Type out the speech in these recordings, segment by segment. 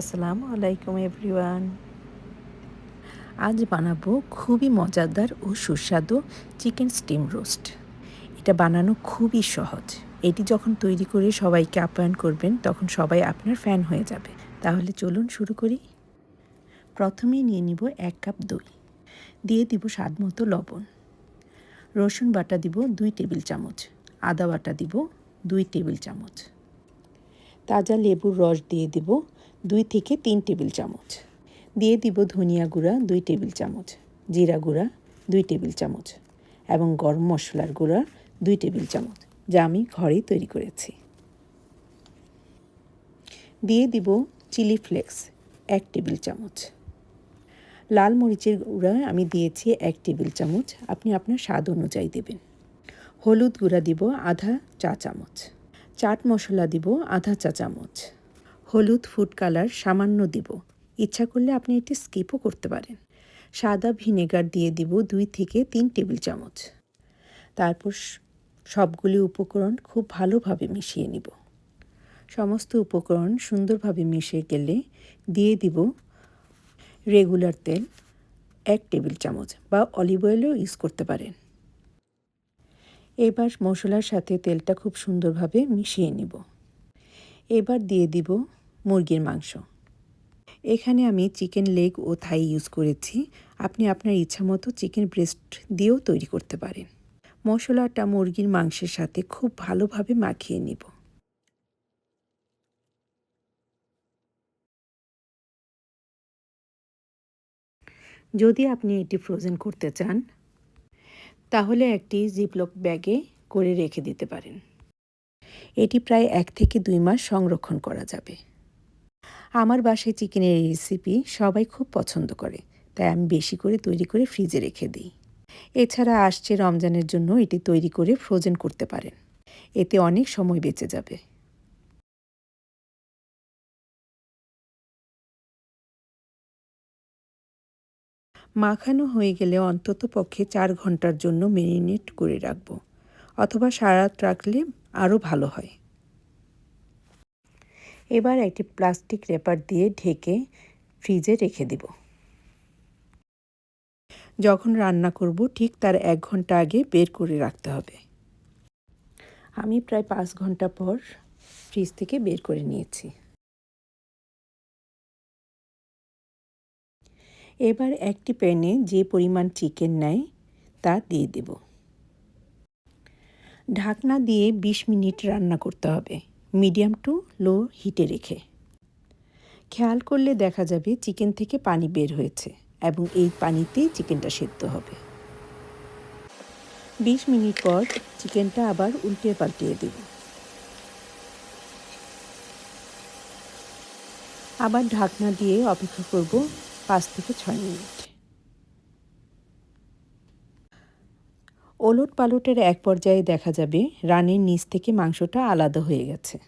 আসসালামু আলাইকুম, এভরিওয়ান। আজ বানাবো খুবই মজাদার ও সুস্বাদু চিকেন স্টিম রোস্ট। এটা বানানো খুবই সহজ। এটি যখন তৈরি করে সবাইকে আপ্যায়ন করবেন, তখন সবাই আপনার ফ্যান হয়ে যাবে। তাহলে চলুন শুরু করি। প্রথমেই নিয়ে নিব এক কাপ দই। দিয়ে দিব স্বাদ মতো লবণ। রসুন বাটা দিব দুই টেবিল চামচ। আদা বাটা দিব দুই টেবিল চামচ। তাজা লেবুর রস দিয়ে দিব দুই থেকে তিন টেবিল চামচ। দিয়ে দিব ধনিয়া গুঁড়া দুই টেবিল চামচ, জিরা গুঁড়া দুই টেবিল চামচ এবং গরম মশলার গুঁড়া দুই টেবিল চামচ, যা আমি ঘরেই তৈরি করেছি। দিয়ে দিব চিলি ফ্লেক্স এক টেবিল চামচ। লাল মরিচের গুঁড়া আমি দিয়েছি এক টেবিল চামচ, আপনি আপনার স্বাদ অনুযায়ী দেবেন। হলুদ গুঁড়া দিব আধা চা চামচ। চাট মশলা দিব আধা চা চামচ। হলুদ ফুড কালার সামান্য দিব। ইচ্ছা করলে আপনি এটি স্কিপও করতে পারেন। সাদা ভিনেগার দিয়ে দিব দুই থেকে তিন টেবিল চামচ। তারপর সবগুলি উপকরণ খুব ভালোভাবে মিশিয়ে নিব। সমস্ত উপকরণ সুন্দরভাবে মিশে গেলে দিয়ে দিব রেগুলার তেল এক টেবিল চামচ বা অলিভ অয়েলও ইউজ করতে পারেন। এবার মশলার সাথে তেলটা খুব সুন্দরভাবে মিশিয়ে নিব। এবার দিয়ে দিব মুরগির মাংস। এখানে আমি চিকেন লেগ ও থাই ইউজ করেছি। আপনি আপনার ইচ্ছা মতো চিকেন ব্রেস্ট দিয়েও তৈরি করতে পারেন। মশলাটা মুরগির মাংসের সাথে খুব ভালোভাবে মাখিয়ে নিব। যদি আপনি এটি ফ্রোজেন করতে চান, তাহলে একটি জিপলক ব্যাগে করে রেখে দিতে পারেন। এটি প্রায় এক থেকে দুই মাস সংরক্ষণ করা যাবে। আমার বাসায় চিকেনের রেসিপি সবাই খুব পছন্দ করে, তাই আমি বেশি করে তৈরি করে ফ্রিজে রেখে দিই। এছাড়া আসছে রমজানের জন্য এটি তৈরি করে ফ্রোজেন করতে পারেন। এতে অনেক সময় বেঁচে যাবে। মাখানো হয়ে গেলে অন্তত পক্ষে চার ঘণ্টার জন্য মেরিনেট করে রাখব, অথবা সারাত রাখলে আরও ভালো হয়। এবার একটি প্লাস্টিক রেপার দিয়ে ঢেকে ফ্রিজে রেখে দিব। যখন রান্না করব, ঠিক তার এক ঘণ্টা আগে বের করে রাখতে হবে। আমি প্রায় পাঁচ ঘণ্টা পর ফ্রিজ থেকে বের করে নিয়েছি। এবার একটি প্যানে যে পরিমাণ চিকেন নেয়, তা দিয়ে দেব। ঢাকনা দিয়ে ২০ মিনিট রান্না করতে হবে। মিডিয়াম টু লো হিটে রেখে। খেয়াল করলে দেখা যাবে চিকেন থেকে পানি বের হয়েছে এবং এই পানিতেই চিকেনটা সেদ্ধ হবে। ২০ মিনিট পর চিকেনটা আবার উল্টে পাল্টিয়ে দেব। আবার ঢাকনা দিয়ে অপেক্ষা করব পাঁচ থেকে ছয় মিনিট। ওলট পালটের এক পর্যায়ে দেখা যাবে রানের নিচ থেকে মাংসটা আলাদা হয়ে গেছে।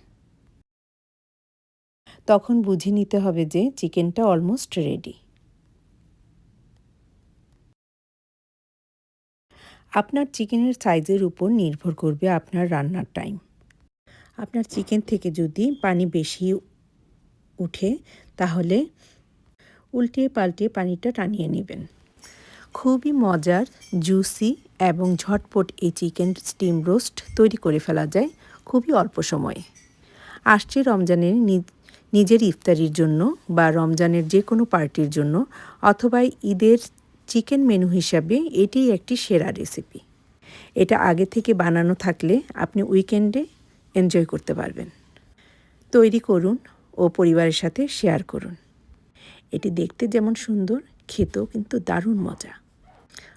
তখন বুঝে নিতে হবে যে চিকেনটা অলমোস্ট রেডি আপনার চিকেনের সাইজের উপর নির্ভর করবে আপনার রান্নার টাইম আপনার চিকেন থেকে যদি পানি বেশি উঠে, তাহলে উল্টিয়ে পাল্টিয়ে পানিটা টানিয়ে নেবেন। খুবই মজার জুসি এবং ঝটপট এই চিকেন স্টিম রোস্ট তৈরি করে ফেলা যায় খুবই অল্প সময়ে। আসছে রমজানের নিজের ইফতারির জন্য বা রমজানের যে কোনো পার্টির জন্য অথবা ঈদের চিকেন মেনু হিসাবে এটি একটি সেরা রেসিপি। এটা আগে থেকে বানানো থাকলে আপনি উইকেন্ডে এনজয় করতে পারবেন। তৈরি করুন ও পরিবারের সাথে শেয়ার করুন। এটি দেখতে যেমন সুন্দর, খেতেও কিন্তু দারুণ মজা।